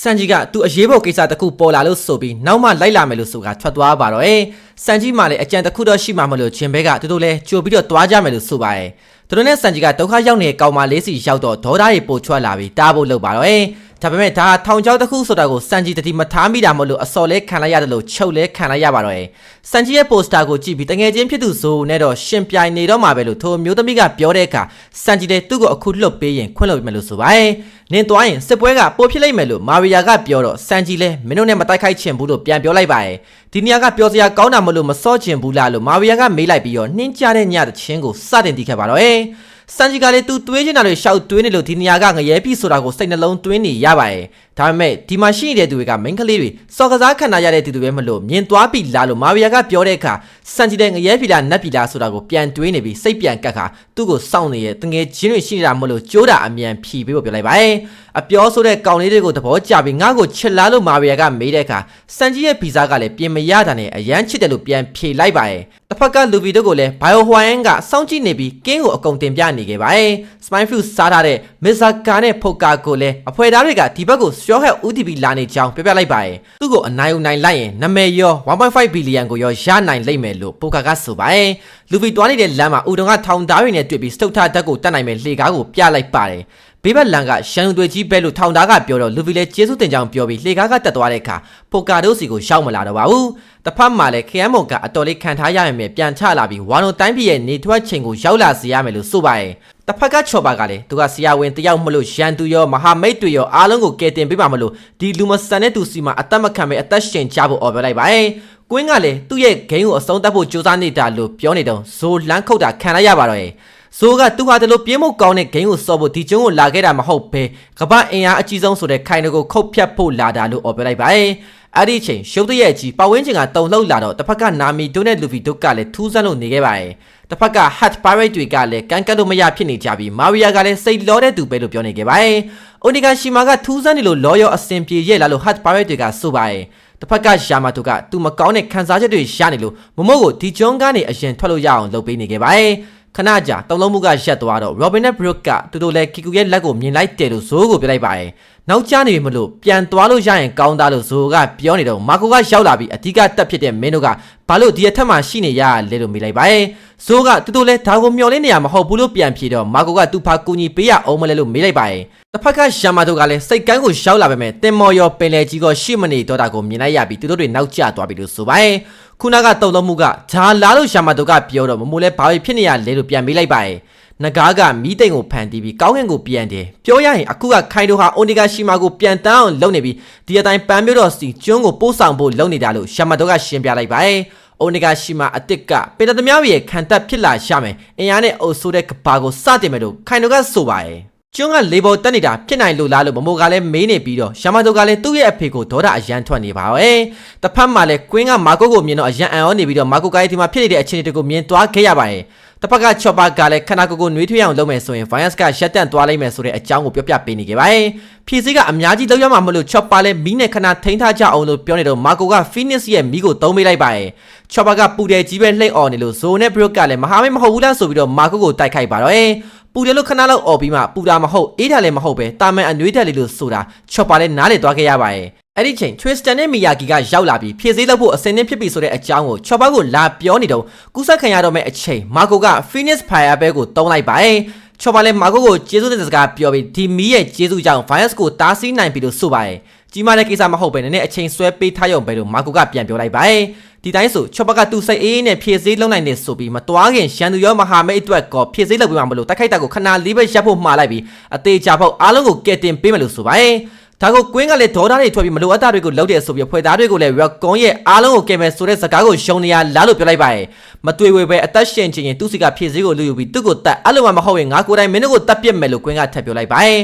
စန်ကြီးကသူ့အရေးပေါ်ကိစ္စတစ်ခုပေါ်လာလို့ဆိုပြီးနောက်မှလိုက်လာမယ်လို့ဆိုတာထွက်သွားပါတော့။စန်ကြီးမှလည်းအကြံတစ်ခုတော့ရှိမှမလို့ဂျင်ဘဲကသူတို့လည်းကြိုပြီးတော့သွားကြမယ်လို့ဆိုပါတယ်။သူတို့နဲ့စန်ကြီးကဒုက္ခရောက်နေတဲ့ကောင်မလေးစီရောက်တော့ဒေါသတွေပိုချွတ်လာပြီးတားဖို့လုပ်ပါတော့။ ဒါပေမဲ့ဒါထောင်ချောက်တစ်ခုဆိုတာကိုစန်ကြီးတတိမထားမိတာမလို့အစော်လဲခံလိုက်ရတယ်လို့ချုပ်လဲခံလိုက်ရပါတော့။စန်ကြီးရဲ့ပိုစတာကိုကြည့်ပြီးတငယ်ချင်းဖြစ်သူဆိုနဲ့တော့ရှင်ပြိုင်နေတော့မှာပဲလို့ထိုမျိုးသမီးကပြောတဲ့အခါစန်ကြီးလည်းသူ့ကိုအခုလှုပ်ပေးရင်ခွင့်လွှတ်ပေးမယ်လို့ဆိုပါတယ်။နင်သွားရင်စစ်ပွဲကပိုဖြစ်လိမ့်မယ်လို့မာရီယာကပြောတော့စန်ကြီးလည်းမင်းတို့နဲ့မတိုက်ခိုက်ချင်ဘူးလို့ပြန်ပြောလိုက်ပါတယ်။ဒီနေရာကပြောစရာကောင်းတာမလို့မစောချင်ဘူးလားလို့မာရီယာကမေးလိုက်ပြီးတော့နှင်းကြတဲ့ညတချင်းကိုစတင်တီးခဲ့ပါတော့။ စန်ဂျီကလည်းသူတွေးချင်တာတွေရှောက်တွေးနေလို့ဒီနေရာကငရဲပြီဆိုတာကိုစိတ်နှလုံးသွင်းနေရပါတယ်။ဒါပေမဲ့ဒီမှာရှိနေတဲ့သူတွေကမိန်းကလေးတွေစော်ကစားခံရတဲ့သူတွေပဲမလို့မြင်သွားပြီလားလို့မာဗီယာကပြောတဲ့အခါစန်ဂျီတဲ့ငရဲပြီလားနတ်ပြီလားဆိုတာကိုပြန်တွေးနေပြီးစိတ်ပြန်ကတ်ခါသူ့ကိုစောင့်နေတဲ့တငယ်ချင်းတွေရှိနေတာမလို့ကြိုးတာအမြန်ဖြီပေးဖို့ပြောလိုက်ပါတယ်။အပြောဆိုတဲ့ကောင်လေးတွေကိုသဘောကျပြီးငါ့ကိုချစ်လားလို့မာဗီယာကမေးတဲ့အခါစန်ဂျီရဲ့ဗီဇာကလည်းပြင်မရတာနဲ့အရန်ချစ်တယ်လို့ပြန်ဖြေလိုက်ပါတယ်။တစ် ဖက်ကလူဗီတို့ကိုလည်းဘိုင်ယိုဟွိုင်းကစောင့်ကြည့်နေပြီးကင်းကိုအကုန်တင်ပြနေခဲ့ပါတယ်။ Spine Fruit စားထားတဲ့မစ္စတာကာနဲ့ဖိုကာကိုလည်းအဖွဲသားတွေကဒီဘက်ကို Straw Hat UTB လာနေကြောင်းပြောပြလိုက်ပါတယ်။သူ့ကိုအနိုင်ဦးနိုင်လိုက်ရင်နမယ်ရော1.5ဘီလီယံကိုရောရနိုင်လိမ့်မယ်လို့ပိုကာကဆိုပါတယ်။လူဗီတွားနေတဲ့လမ်းမှာဦးတုံကထောင်သားတွေနဲ့တွေ့ပြီးစတုတ်ထဓာတ်ကိုတတ်နိုင်မဲ့လှေကားကိုပြလိုက်ပါတယ်။ ဘေးဘက်လန်ကရှန်လူတွေကြီးပဲလို့ထောင်သားကပြောတော့လူဗီလည်းကျေးဇူးတင်ကြောင်းပြောပြီးလှေကားကတက်သွားတဲ့အခါပိုကာတို့စီကိုရောက်မလာတော့ပါဘူး။တစ်ဖက်မှာလည်းခရမ်းမုံကအတော်လေးခံထားရရမယ်ပြန်ချလာပြီးဝါနိုတိုင်းပြည်ရဲ့နေထွက်ချိန်ကိုရောက်လာစေရမယ်လို့ဆိုပါတယ်။တစ်ဖက်ကချော်ပါကလည်းသူကဆရာဝန်တယောက်မလို့ရန်သူရောမဟာမိတ်တွေရောအားလုံးကိုကယ်တင်ပေးပါမလို့ဒီလူမဆန်တဲ့သူစီမှာအသက်မခံပဲအသက်ရှင်ကြဖို့អော်ပြောလိုက်ပါတယ်။ကွင်းကလည်းသူ့ရဲ့ဂိမ်းကိုအဆုံးသတ်ဖို့ကြိုးစားနေတာလို့ပြောနေတော့ဇိုလန်းခုတ်တာခံလိုက်ရပါတော့ရဲ့။ ဆိုကသူဟာတလို့ပြင်းမှုကောင်းတဲ့ဂိမ်းကိုစော့ဖို့ဒီကျုံးကိုလာခဲ့တာမဟုတ်ဘဲကပအင်အားအကြီးဆုံးဆိုတဲ့ခိုင်တကိုခုတ်ဖြတ်ဖို့လာတာလို့អော်ပြလိုက်ပါတယ်အဲ့ဒီချိန်ရှုပ်တရဲ့ကြီးပဝင်းချင်ကတုံလှုပ်လာတော့တစ်ဖက်ကနာမီတို့နဲ့လူဗီတို့ကလည်းထူးဆန်းလို့နေခဲ့ပါတယ်တစ်ဖက်က Hat Pirate တွေကလည်းကန်ကတ်လို့မရဖြစ်နေကြပြီးမာရီယာကလည်းစိတ်လောတဲ့သူပဲလို့ပြောနေခဲ့ပါတယ်အိုနီဂါရှီမာကထူးဆန်းတယ်လို့လော်ရောအစင်ပြေရဲ့လာလို့ Hat Pirate တွေကဆိုပါတယ်တစ်ဖက်ကယာမာတိုကသူမကောင်းတဲ့ခံစားချက်တွေရနေလို့မမို့ကိုဒီကျွန်းကနေအရင်ထွက်လို့ရအောင်လုပ်ပေးနေခဲ့ပါတယ် ခဏကြာတုံလုံးမှုကရက်သွားတော့ Robin နဲ့ Brook ကတူတူလဲကီကူရဲ့လက်ကိုမြင်လိုက်တယ်လို့ဇိုးကိုပြောလိုက်ပါတယ်။ နောက်ကျနေပြီမလို့ပြန်သွားလို့ရရင်ကောင်းသားလို့ဇိုးကပြောနေတော့မာကိုကရောက်လာပြီးအဓိကတက်ဖြစ်တဲ့မင်းတို့ကဘာလို့ဒီအထက်မှာရှိနေရလဲလို့မေးလိုက်ပါတယ်။ဇိုးကတူတူလဲဒါကိုမျောလင်းနေရမဟုတ်ဘူးလို့ပြန်ဖြေတော့မာကိုကသူ့ဖာကူညီပေးရအောင်မလဲလို့မေးလိုက်ပါတယ်။တစ်ဖက်ကရမာတို့ကလည်းစိတ်ကန်းကိုရောက်လာပေမဲ့တင်မော်ရောပင်လေကြီးကရှေ့မနေတော့တာကိုမြင်လိုက်ရပြီးသူတို့တွေနောက်ကျသွားပြီလို့ဆိုပါတယ်။ခုနကတုံလုံးမှုကဂျာလာလို့ရှာမတုကပြောတော့မမိုးလဲဘာဖြစ်နေရလဲလို့ပြန်မေးလိုက်ပါရဲ့ နဂါးကမီးတိမ်ကိုဖန်တီးပြီးကောင်းကင်ကိုပြန်တယ်ပြောရရင်အခုကခိုင်တို့ဟာအိုနီဂါရှီမာကိုပြန်တန်းအောင်လုပ်နေပြီးဒီအတိုင်းပန်းမျိုးတော်စီကျွန်းကိုပို့ဆောင်ဖို့လုပ်နေတာလို့ရှာမတုကရှင်းပြလိုက်ပါရဲ့အိုနီဂါရှီမာအစ်စ်ကပေတသမားရဲ့ခံတပ်ဖြစ်လာရမယ်အင်အားနဲ့အုပ်ဆိုးတဲ့ကဘာကိုစတင်မယ်လို့ခိုင်တို့ကဆိုပါရဲ့ကျွန်းကလေပေါ်တက်နေတာဖြစ်နိုင်လို့လားလို့မမိုကလည်းမေးနေပြီးတော့ရှာမတိုကလည်းသူ့ရဲ့အဖေကိုဒေါသအရန်ထွက်နေပါပဲ။တစ်ဖက်မှာလည်းကွင်းကမာကိုကိုမြင်တော့အရန်အံ့ဩနေပြီးတော့မာကိုကရဲ့ဒီမှာဖြစ်နေတဲ့အခြေအနေတွေကိုမြင်သွားခဲ့ရပါတယ်။ တစ်ဖက်ကချော့ပါကလည်းခနာကိုကိုနှွေးထွေးအောင်လုပ်မယ်ဆိုရင် virus ကရှက်တန့်သွားလိမ့်မယ်ဆိုတဲ့အကြောင်းကိုပြောပြပေးနေခဲ့ပါတယ်။ဖြည့်စည်းကအများကြီးလောက်ရမှာမလို့ချော့ပါလည်းမီးနဲ့ခနာထိန်းထားကြအောင်လို့ပြောနေတော့မာကိုက Phoenix ရဲ့မီးကိုသုံးပေးလိုက်ပါတယ်။ချော့ပါကပူတယ်ကြီးပဲလှိမ့်អော်နေလို့ဇိုနဲ့ Brook ကလည်းမဟာမိတ်မဟုတ်ဘူးလားဆိုပြီးတော့မာကိုကိုတိုက်ခိုက်ပါတော့။ပူတယ်လို့ခဏလောက်អော်ပြီးမှပူတာမဟုတ်အေးတာလည်းမဟုတ်ပဲတာမန်အနှွေးတက်လေးလို့ဆိုတာချော့ပါလဲနားလေသွားခဲ့ရပါရဲ့ အဲ့ဒီချိန် Tristan နဲ့ Miyagi ကရောက်လာပြီးဖြည့်စည်းလုပ်ဖို့အစင်းသင်းဖြစ်ပြီဆိုတဲ့အကြောင်းကိုချော့ပါကိုလာပြောနေတော့ကူးဆက်ခံရတော့မဲ့အချိန်မာကိုက Phoenix Fire Bell ကိုတုံးလိုက်ပါရဲ့ချော့ပါလဲမာကိုကိုကျေးဇူးတင်စကားပြောပြီးဒီမီးရဲ့ကျေးဇူးကြောင့် virus ကိုတားဆီးနိုင်ပြီလို့ဆိုပါရဲ့ကြီးမားတဲ့ကိစ္စမဟုတ်ပဲနဲ့အချိန်ဆွဲပေးထားရုံပဲလို့မာကိုကပြန်ပြောလိုက်ပါရဲ့ဒီတိုင်းဆိုချော့ဘကသူ့စိတ်အေးနဲ့ဖြည့်စည်းလုံးနိုင်နေဆိုပြီးမတွားခင်ရှန်သူရောမဟာမိတ်အတွက်ကောဖြည့်စည်းလုပ်ပေးမှမလို့တိုက်ခိုက်တာကိုခဏလေးပဲရပ်ဖို့မှားလိုက်ပြီးအသေးချဖို့အားလုံးကိုကယ်တင်ပေးမယ်လို့ဆိုပါရဲ့ ဒါကိုကွင်းကလည်းဒေါသတွေထွက်ပြီးမလိုအပ်တာတွေကိုလုပ်တယ်ဆိုပြီးဖွဲ့သားတွေကိုလည်း Rockon ရဲ့အားလုံးကိုကယ်မယ်ဆိုတဲ့စကားကိုရှုံနေရလားလို့ပြောလိုက်ပါရဲ့မတွေ့ဝေပဲအသက်ရှင်ခြင်းရင်သူ့စီကဖြည့်စည်းကိုလူယူပြီးသူ့ကိုတတ်အဲ့လိုမှမဟုတ်ရင်ငါကိုယ်တိုင်မင်းတို့ကိုတတ်ပြစ်မယ်လို့ကွင်းကထပ်ပြောလိုက်ပါရဲ့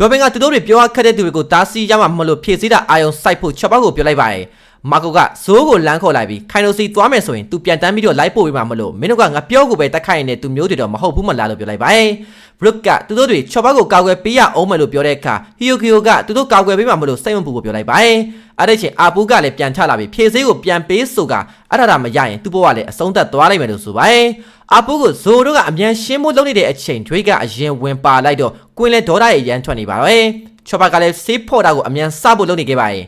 ရောဘင်ကသူတို့တွေပြောခက်တဲ့သူတွေကိုတားဆီးရမှာမလို့ဖြည့်စည်းတာအာယုံစိုက်ဖို့ချက်ပေါက်ကိုပြောလိုက်ပါရဲ့ မာကိုကဇိုးကိုလမ်းခေါ်လိုက်ပြီးခိုင်နိုစီသွားမယ်ဆိုရင် तू ပြန်တန်းပြီးတော့လိုက်ပို့ပေးမှာမလို့မင်းတို့ကငါပြောကိုပဲတက်ခိုင်နေ तू မျိုးတွေတော့မဟုတ်ဘူးမလားလို့ပြောလိုက်ပါရဲ့ဘရုတ်ကသူတို့တွေချော်ဘတ်ကိုကာကွယ်ပေးရအောင်မယ်လို့ပြောတဲ့အခါဟီယိုကီယိုကသူတို့ကာကွယ်ပေးမှာမလို့စိတ်မပူဖို့ပြောလိုက်ပါရဲ့အဲ့ဒီချိန်အာပူကလည်းပြန်ထလာပြီးဖြည့်စည်းကိုပြန်ပေးဆိုကအဲ့ဒါဒါမရရင်သူ့ဘဝလည်းအဆုံးသတ်သွားလိမ့်မယ်လို့ဆိုပါရဲ့အာပူကိုဇိုတို့ကအမြန်ရှင်းဖို့လုပ်နေတဲ့အချိန်တွေကအရင်ဝင်ပါလိုက်တော့ကွင်းလဲဒေါ်ဒါရဲ့ရန်ထွက်နေပါတော့ချော်ပါကလည်းဆေးဖော့တာကိုအမြန်စဖို့လုပ်နေခဲ့ပါတယ်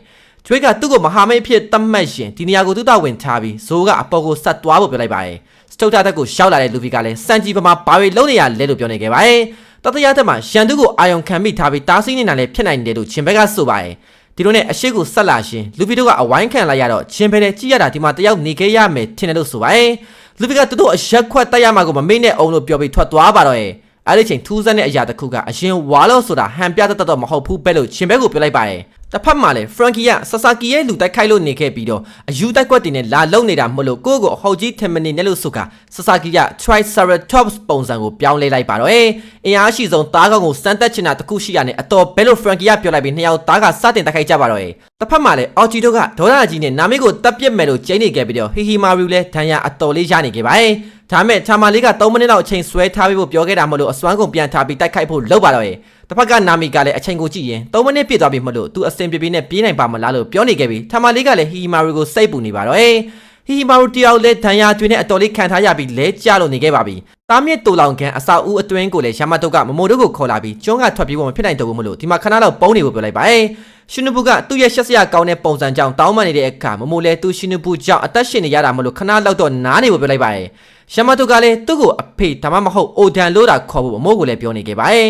ကျွေးကသူ့ကိုမဟာမိတ်ဖြစ်သတ်မှတ်ရှင်ဒီနေရာကိုသူ့တော်ဝင်ထားပြီးဇိုးကအပေါ်ကိုဆက်သွားဖို့ပြောလိုက်ပါတယ်စတုတ်တာတက်ကိုရှောက်လာတဲ့လူဖီကလည်းစန်ဂျီပမာဘာတွေလုံးနေရလဲလို့ပြောနေခဲ့ပါတယ်တတရတက်မှာရန်သူကိုအာယုံခံမိထားပြီးတားဆီးနေတာလည်းဖြစ်နိုင်တယ်လို့ချင်းဘက်ကဆိုပါတယ်ဒီလိုနဲ့အရှိကိုဆက်လာရှင်လူဖီတို့ကအဝိုင်းခံလိုက်ရတော့ချင်းဘဲနဲ့ကြည့်ရတာဒီမှာတယောက်နေခဲ့ရမယ်ထင်တယ်လို့ဆိုပါတယ်လူဖီကတူတူအရက်ခွက်တက်ရမှာကိုမမေ့နဲ့အောင်လို့ပြောပြီးထွက်သွားပါတော့ရဲ့အဲ့ဒီချိန်ထူးဆန်းတဲ့အရာတစ်ခုကအရင်ဝါလို့ဆိုတာဟန်ပြတတ်တော့မဟုတ်ဘူးပဲလို့ချင်းဘဲကိုပြောလိုက်ပါတယ်တစ်ဖက်မှာလည်းဖရန်ကီကဆာဆာကီရဲ့လူတိုက်ခိုက်လို့နေခဲ့ပြီးတော့အယူတိုက်ကွက်တင်နဲ့လာလုံနေတာမဟုတ်လို့ကိုယ့်ကိုအဟောက်ကြီးထင်မနေနဲ့လို့ဆိုကဆာဆာကီက Triceratops ပုံစံကိုပြောင်းလဲလိုက်ပါတော့အေးအင်အားရှိဆုံးသားကောင်ကိုစမ်းတက်ချင်တာတခုရှိရနဲ့အတော်ဘဲလို့ဖရန်ကီကပြောလိုက်ပြီးနှစ်ယောက်သားကစတင်တိုက်ခိုက်ကြပါတော့အေးတစ်ဖက်မှာလည်းအော်ဂျီတို့ကဒေါ်လာကြီးနဲ့နာမည်ကိုတပ်ပစ်မယ်လို့ကျင်းနေခဲ့ပြီးတော့ဟီဟီမာရီလည်းဒဏ်ရာအတော်လေးရနေခဲ့ပါအေးဒါမဲ့ချာမာလေးက3မိနစ်လောက်အချိန်ဆွဲထားပြီးဖို့ပြောခဲ့တာမလို့အစွမ်းကုန်ပြန်ထားပြီးတိုက်ခိုက်ဖို့လုပ်ပါတော့ရဲ့ တစ်ဖက်ကနာမီကလည်းအချိန်ကိုကြည့်ရင်3မိနစ်ပြည့်သွားပြီမလို့သူအစင်ပြေပြေနဲ့ပြေးနိုင်ပါမလားလို့ပြောနေခဲ့ပြီးချာမာလေးကလည်းဟီဟီမာရီကိုစိတ်ပူနေပါတော့ရဲ့ဟီဟီမာရီတယောက်လည်းဒဏ်ရာတွင်နဲ့အတော်လေးခံထားရပြီးလဲကျလို့နေခဲ့ပါပြီတားမြစ်တူလောင်ကန်အစာဦးအတွင်းကိုလည်းရှာမတုတ်ကမမိုတို့ကိုခေါ်လာပြီးကျွန်းကထွက်ပြေးဖို့မဖြစ်နိုင်တော့ဘူးမလို့ဒီမှာခဏလောက်ပုံနေဖို့ပြောလိုက်ပါရဲ့ရှင်နဘူကသူ့ရဲ့ရှက်စရာကောင်းတဲ့ပုံစံကြောင့်တောင်းပန်နေတဲ့အခါမမိုလည်းသူရှင်နဘူကြောင့်အသက်ရှင်နေရတာမလို့ခဏလောက်တော့နားနေဖို့ပြောလိုက်ပါရဲ့ရှမတုကလည်းသူ့ကိုအဖေဒါမှမဟုတ်အိုဒန်လို့တာခေါ်ဖို့မမိုးကိုလည်းပြောနေခဲ့ပါတယ်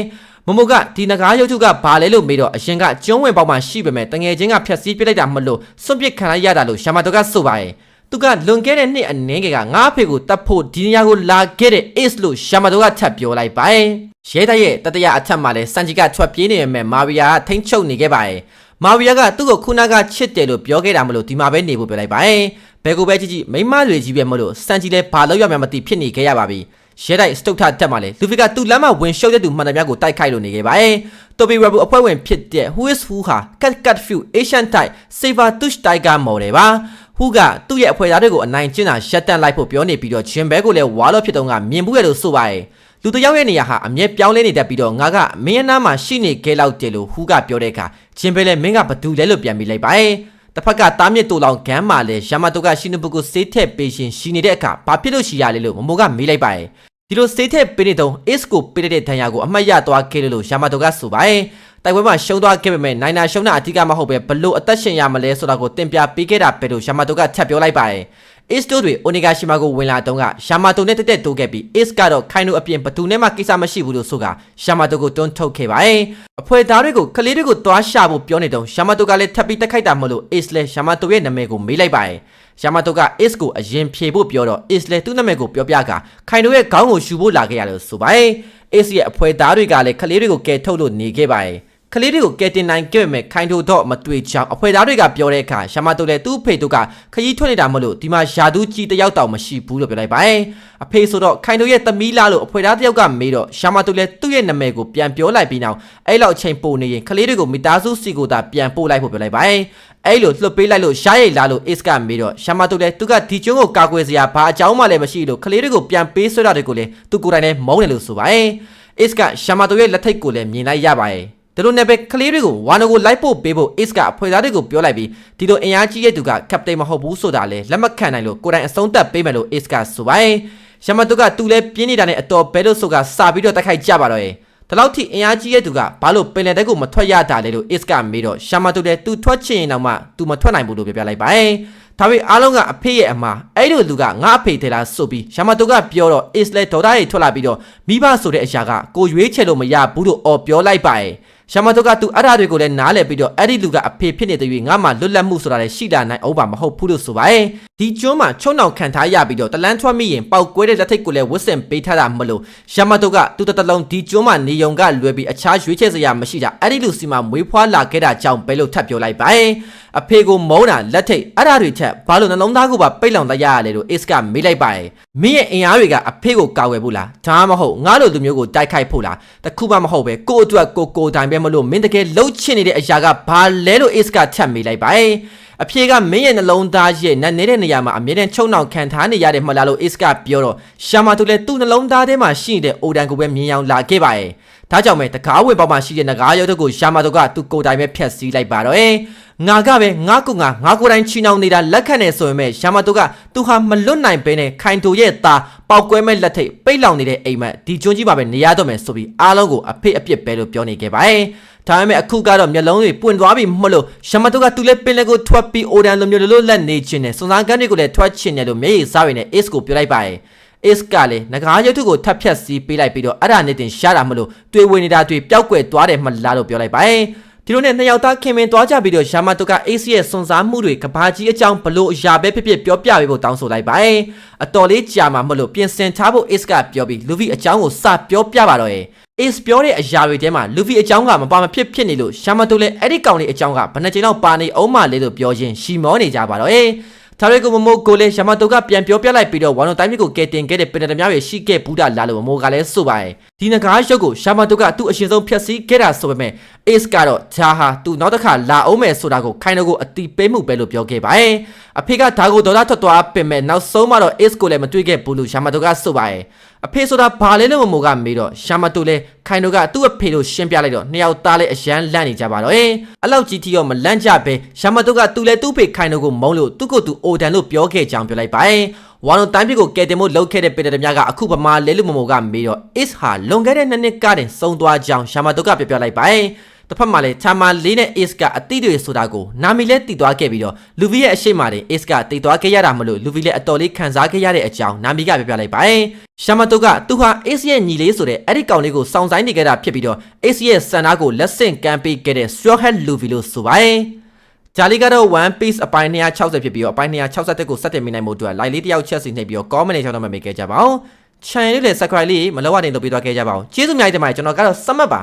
မမိုးကဒီနဂါးရုပ်ထုကဘာလဲလို့မေးတော့အရင်ကကျုံးဝင်ပေါက်မှရှိပေမဲ့တငယ်ချင်းကဖြတ်စည်းပြလိုက်တာမလို့စွန့်ပစ်ခံလိုက်ရတာလို့ရှမတုကဆိုပါတယ်သူကလွန်ခဲ့တဲ့နှစ်အနည်းငယ်ကငါ့အဖေကိုတတ်ဖို့ဒီနေရာကိုလာခဲ့တဲ့ ace လို့ရှမတုကထပ်ပြောလိုက်ပါတယ်ရဲတိုက်ရဲ့တတရအထက်မှာလည်းစန်ဂျီကထွက်ပြေးနေရမယ်မာဗီယာကထိမ့်ချုပ်နေခဲ့ပါတယ်မာဗီယာကသူ့ကိုခုနကချစ်တယ်လို့ပြောခဲ့တာမလို့ဒီမှာပဲနေဖို့ပြောလိုက်ပါတယ်ဘယ်ကိုပဲကြည့်ကြည့်မိမတွေကြီးပဲမလို့စန်ဂျီလည်းဘာလို့ရမှမသိဖြစ်နေခဲ့ရပါပြီ ရဲတိုက်စတုတ်ထတက်မှာလေလူဖီကသူ့လမ်းမှာဝင်ရှုပ်တဲ့သူမှန်တယ်များကိုတိုက်ခိုက်လို့နေခဲ့ပါတယ်တိုဘီရဘူအဖွဲ့ဝင်ဖြစ်တဲ့ Who is Who ဟာ Cat Cat Few Asian Type Saber Tush Tiger Model ပါဟူကသူ့ရဲ့အဖွဲ့သားတွေကိုအနိုင်ကျင့်တာရှက်တန့်လိုက်ဖို့ပြောနေပြီးတော့ဂျင်ဘဲကိုလည်းဝါလို့ဖြစ်တော့ကမြင်ဘူးရလို့ဆိုပါတယ်လူတယောက်ရဲ့နေရာဟာအမြဲပြောင်းလဲနေတတ်ပြီးတော့ငါကမင်းအနားမှာရှိနေခဲ့လောက်တယ်လို့ဟူကပြောတဲ့အခါဂျင်ဘဲလည်းမင်းကဘသူလဲလို့ပြန်ပြီးလိုက်ပါတယ် တစ်ဖက်ကတားမြစ်တူလောင်ဂမ်းမှာလဲရမတိုကရှိနဘုကိုစေးထက်ပေးရှင်ရှိနေတဲ့အခါဘာဖြစ်လို့ရှိရလဲလို့မမိုးကမေးလိုက်ပါတယ်ဒီလိုစေးထက်ပေးနေတော့ ace ကိုပေးတဲ့ဒဏ်ရာကိုအမှတ်ရသွားခဲ့လို့ရမတိုကဆိုပါတယ်တိုက်ပွဲမှာရှုံးသွားခဲ့ပေမဲ့နိုင်နာရှုံးတာအထူးကမဟုတ်ပဲဘလို့အသက်ရှင်ရမလဲဆိုတာကိုတင်ပြပေးခဲ့တာပဲလို့ရမတိုကထပ်ပြောလိုက်ပါတယ် Ace တို့တွေ Onega Shima ကိုဝင်လာတော့က Yamato နဲ့တက်တက်တိုးခဲ့ပြီး Ace ကတော့ခိုင်နိုအပြင်ဘသူနဲ့မှကိစ္စမရှိဘူးလို့ဆိုက Yamato ကိုတွန်းထုတ်ခဲ့ပါတယ်။အဖွဲ့သားတွေကိုကလေးတွေကိုတွားရှာဖို့ပြောနေတော့ Yamato ကလည်းထပ်ပြီးတက်ခိုက်တာမလို့ Ace လည်း Yamato ရဲ့နာမည်ကိုမေးလိုက်ပါတယ်။ Yamato က Ace ကိုအရင်ဖြေဖို့ပြောတော့ Ace လည်းသူ့နာမည်ကိုပြောပြကခိုင်နိုရဲ့ခေါင်းကိုရှူဖို့လာခဲ့ရတယ်လို့ဆိုပါတယ်။ Ace ရဲ့အဖွဲ့သားတွေကလည်းကလေးတွေကိုကယ်ထုတ်လို့နေခဲ့ပါတယ်။ ကလေးတွေကိုကယ်တင်နိုင်ခဲ့ပေမဲ့ခိုင်ထိုတော့မတွေ့ချောင်းအဖွဲ့သားတွေကပြောတဲ့အခါရှာမတိုလည်းသူ့ဖေတို့ကခရီးထွက်နေတာမလို့ဒီမှာယာဒူးကြီးတယောက်တောင်မရှိဘူးလို့ပြောလိုက်ပါတယ်အဖေဆိုတော့ခိုင်တို့ရဲ့သမီးလားလို့အဖွဲ့သားတယောက်ကမေးတော့ရှာမတိုလည်းသူ့ရဲ့နာမည်ကိုပြန်ပြောလိုက်ပြီးနောက်အဲ့လောက်အချိန်ပိုနေရင်ကလေးတွေကိုမိသားစုစီကိုသာပြန်ပို့လိုက်ဖို့ပြောလိုက်ပါတယ်အဲ့လိုလွတ်ပေးလိုက်လို့ရှားရိတ်လာလို့ ace ကမေးတော့ရှာမတိုလည်းသူကဒီကျွန်းကိုကာကွယ်စရာဘာအကြောင်းမှလည်းမရှိလို့ကလေးတွေကိုပြန်ပေးဆွဲတာတွေကိုလည်းသူကိုယ်တိုင်လည်းမုန်းတယ်လို့ဆိုပါတယ် ace ကရှာမတိုရဲ့လက်ထိတ်ကိုလည်းမြင်လိုက်ရပါတယ် ဒီလိုနဲ့ပဲကလေးတွေကိုဝါနိုကိုလိုက်ပို့ပေးဖို့ Ace ကအဖွဲ့သားတွေကိုပြောလိုက်ပြီးဒီလိုအင်အားကြီးတဲ့သူကကပတိန်မဟုတ်ဘူးဆိုတာလဲလက်မခံနိုင်လို့ကိုယ်တိုင်အဆုံးသတ်ပေးမယ်လို့ Ace ကဆိုပါတယ်။ရမတုကသူလဲပြင်းနေတာနဲ့အတော်ဘဲလို့ဆိုကစာပြီးတော့တိုက်ခိုက်ကြပါတော့ရဲ့။ဒီလောက်ထိအင်အားကြီးတဲ့သူကဘာလို့ပင်လယ်တက်ကိုမထွက်ရတာလဲလို့ Ace ကမေးတော့ရှာမတုလဲသူထွက်ချင်ရင်တော့မှသူမထွက်နိုင်ဘူးလို့ပြောပြလိုက်ပါတယ်။ဒါပေမဲ့အားလုံးကအဖေရဲ့အမှားအဲ့လိုလူကငါအဖေထဲလားဆိုပြီးရှာမတုကပြောတော့ Ace လဲဒေါ်တာတွေထွက်လာပြီးတော့မိဘဆိုတဲ့အရာကကိုရွေးချယ်လို့မရဘူးလို့အော်ပြောလိုက်ပါတယ်။ ရှာမတုကသူအဲ့ဓာတွေကိုလည်းနားလည်ပြီးတော့အဲ့ဒီလူကအဖေဖြစ်နေတဲ့၍ငါမှလွတ်လပ်မှုဆိုတာလည်းရှိတာနိုင်အောင်ပါမဟုတ်ဘူးလို့ဆိုပါရဲ့ဒီကျွန်းမှာချုံနှောင်ခံထားရပြီးတော့တလန်းထွက်မိရင်ပောက်ကွဲတဲ့လက်ထိတ်ကိုလည်းဝတ်ဆင်ပေးထားတာမလို့ရှာမတုကသူတတလုံးဒီကျွန်းမှာနေုံကလွယ်ပြီးအခြားရွေးချယ်စရာမရှိတာအဲ့ဒီလူစီမှာမွေးဖွားလာခဲ့တာကြောင့်ပဲလို့ထပ်ပြောလိုက်ပါရဲ့အဖေကိုမုန်းတာလက်ထိတ်အဲ့ဓာတွေချက်ဘာလို့နှလုံးသားကိုပါပိတ်လောင်လိုက်ရရလဲလို့ Ace ကမေးလိုက်ပါရဲ့မင်းရဲ့အင်အားတွေကအဖေကိုကာဝယ်ဖို့လားဒါမှမဟုတ်ငါလိုလူမျိုးကိုတိုက်ခိုက်ဖို့လားတခုမှမဟုတ်ပဲကို့အတွက်ကိုကိုတိုင်ပဲမလို့မင်းတကယ်လှုပ်ချင်နေတဲ့အရာကဘာလဲလို့ Ace ကထပ်မေးလိုက်ပါရဲ့အဖြေကမင်းရဲ့နှလုံးသားရဲ့နတ်နေတဲ့နေရာမှာအမြဲတမ်းချုံနှောင်ခံထားနေရတယ်မဟုတ်လားလို့ Ace ကပြောတော့ရှာမာတူလည်းသူ့နှလုံးသားထဲမှာရှိနေတဲ့အိုဒန်ကိုပဲမြင်အောင်လာခဲ့ပါရဲ့ဒါကြောင့်ပဲတကားဝင်ပေါက်မှာရှိတဲ့ငကားရုပ်တို့ကိုရှာမာတူကသူ့ကိုယ်တိုင်ပဲဖျက်ဆီးလိုက်ပါတော့အဲငါကပဲငါကူငါငါကိုယ်တိုင်ချီနှောင်နေတာလက်ခံနေဆိုရင်ပဲရှာမတုကသူဟာမလွတ်နိုင်ပဲနဲ့ခိုင်တိုရဲ့သား ပေါက်ကွဲမဲ့လက်ထိတ်ပိတ်လောင်နေတဲ့အိမ်မက်ဒီကျွန်းကြီးမှာပဲနေရတော့မယ်ဆိုပြီးအားလုံးကိုအဖေအပြစ်ပဲလို့ပြောနေခဲ့ပါတယ်ဒါပေမဲ့အခုကတော့မျက်လုံးတွေပွင့်သွားပြီမလို့ရှာမတိုကသူလည်းပင်လည်းကိုထွက်ပြီးအိုဒန်လိုမျိုးလိုလက်နေခြင်းနဲ့စွန်စားကန်းတွေကိုလည်းထွက်ခြင်းနဲ့လို့မျက်ရည်စားရည်နဲ့ Ace ကိုပြောလိုက်ပါတယ် Ace ကလည်းငကားရုပ်ထုကိုထပ်ဖြတ်စီးပေးလိုက်ပြီးတော့အဲ့ဒါနဲ့တင်ရှားတာမလို့တွေ့ဝင်နေတာတွေ့ပျောက်ကွယ်သွားတယ်မလားလို့ပြောလိုက်ပါတယ် ဒီလိုနဲ့နှစ်ယောက်သားခင်မင်သွားကြပြီးတော့ရှာမတိုက Ace ရဲ့စွန်စားမှုတွေကဘာကြီးအကြောင်းဘလို့အရာပဲဖြစ်ဖြစ်ပြောပြပေးဖို့တောင်းဆိုလိုက်ပါတယ်အတော်လေးကြာမှမလို့ပြင်ဆင်ထားဖို့ Ace ကပြောပြီး Luffy အကြောင်းကိုစပြောပြပါတော့ရဲ့ Ace ပြောတဲ့အရာတွေထဲမှာ Luffy အကြောင်းကမပါမဖြစ်ဖြစ်နေလို့ရှာမတိုလည်းအဲ့ဒီကောင်လေးအကြောင်းကဘယ်နှချိန်လောက်ပါနေအောင်မလဲလို့ပြောရင်းရှီမောနေကြပါတော့ရဲ့ ဒါရီကိုမမိုးကိုလည်းရှာမတိုကပြန်ပြောပြလိုက်ပြီးတော့ဝါနိုတိုင်းမြစ်ကိုကဲတင်ခဲ့တဲ့ပင်တများရဲ့ရှိခဲ့ဘူးတာလားလို့မမိုးကလည်းဆိုပါရဲ့ဒီနဂါးရုပ်ကိုရှာမတိုကသူ့အရှင်ဆုံးဖျက်ဆီးခဲ့တာဆိုပေမဲ့ Ace ကတော့ဒါဟာသူနောက်တစ်ခါလာအောင်မယ်ဆိုတာကိုခိုင်တော့ကိုအတိပေးမှုပဲလို့ပြောခဲ့ပါရဲ့အဖေကဒါကိုဒေါသထွက်သွားပင်မဲ့နောက်ဆုံးမှတော့ Ace ကိုလည်းမတွေ့ခဲ့ဘူးလို့ရှာမတိုကဆိုပါရဲ့ အဖေဆိုတာဘာလဲလို့မမိုးကမေးတော့ရှာမတိုလည်းခိုင်တော့ကသူ့အဖေလို့ရှင်းပြလိုက်တော့နှစ်ယောက်သားလည်းအရန်လန့်နေကြပါတော့ရဲ့အလောက်ကြီးထီရောမလန့်ကြပဲရှာမတိုကသူလည်းသူ့ဖေခိုင်တော့ကိုမုန်းလို့သူ့ကိုသူအိုတန်လို့ပြောခဲ့ကြောင်းပြောလိုက်ပါရဲ့ဝါလုံးတိုင်းပြည်ကိုကယ်တင်ဖို့လှုပ်ခဲ့တဲ့ပေတတများကအခုပမာလဲလို့မမိုးကမေးတော့ Ace ဟာလွန်ခဲ့တဲ့နှစ်နှစ်ကတည်းစုံသွားကြောင်းရှာမတိုကပြောပြလိုက်ပါရဲ့ တစ်ဖက်မှာလည်းချာမာလေးနဲ့ Ace ကအတိတွေဆိုတာကိုနာမီလဲတည်သွားခဲ့ပြီးတော့လူဗီရဲ့အရှိမတွေ Ace ကတည်သွားခဲ့ရတာမလို့လူဗီလည်းအတော်လေးခံစားခဲ့ရတဲ့အကြောင်းနာမီကပြောပြလိုက်ပါရဲ့ရှာမတိုကသူဟာ Ace ရဲ့ညီလေးဆိုတဲ့အဲ့ဒီကောင်လေးကိုစောင့်ဆိုင်နေခဲ့တာဖြစ်ပြီးတော့ Ace ရဲ့စံသားကိုလက်ဆင့်ကမ်းပေးခဲ့တဲ့ Straw Hat Luffy လို့ဆိုပါရဲ့ဂျာလီကတော့ One Piece အပိုင်း260ဖြစ်ပြီးတော့အပိုင်း260ကိုစက်တင်မိနိုင်မှုအတွက် like လေးတစ်ယောက်ချက်စီနှိပ်ပြီးတော့ comment လေးချောင်းတော့မမေ့ခဲ့ကြပါအောင် channel လေးလည်း subscribe လေးမလုပ်ရတင်လုပ်ပေးသွားခဲ့ကြပါအောင်ကျေးဇူးအများကြီးတင်ပါတယ်ကျွန်တော်ကတော့စမတ်ပါ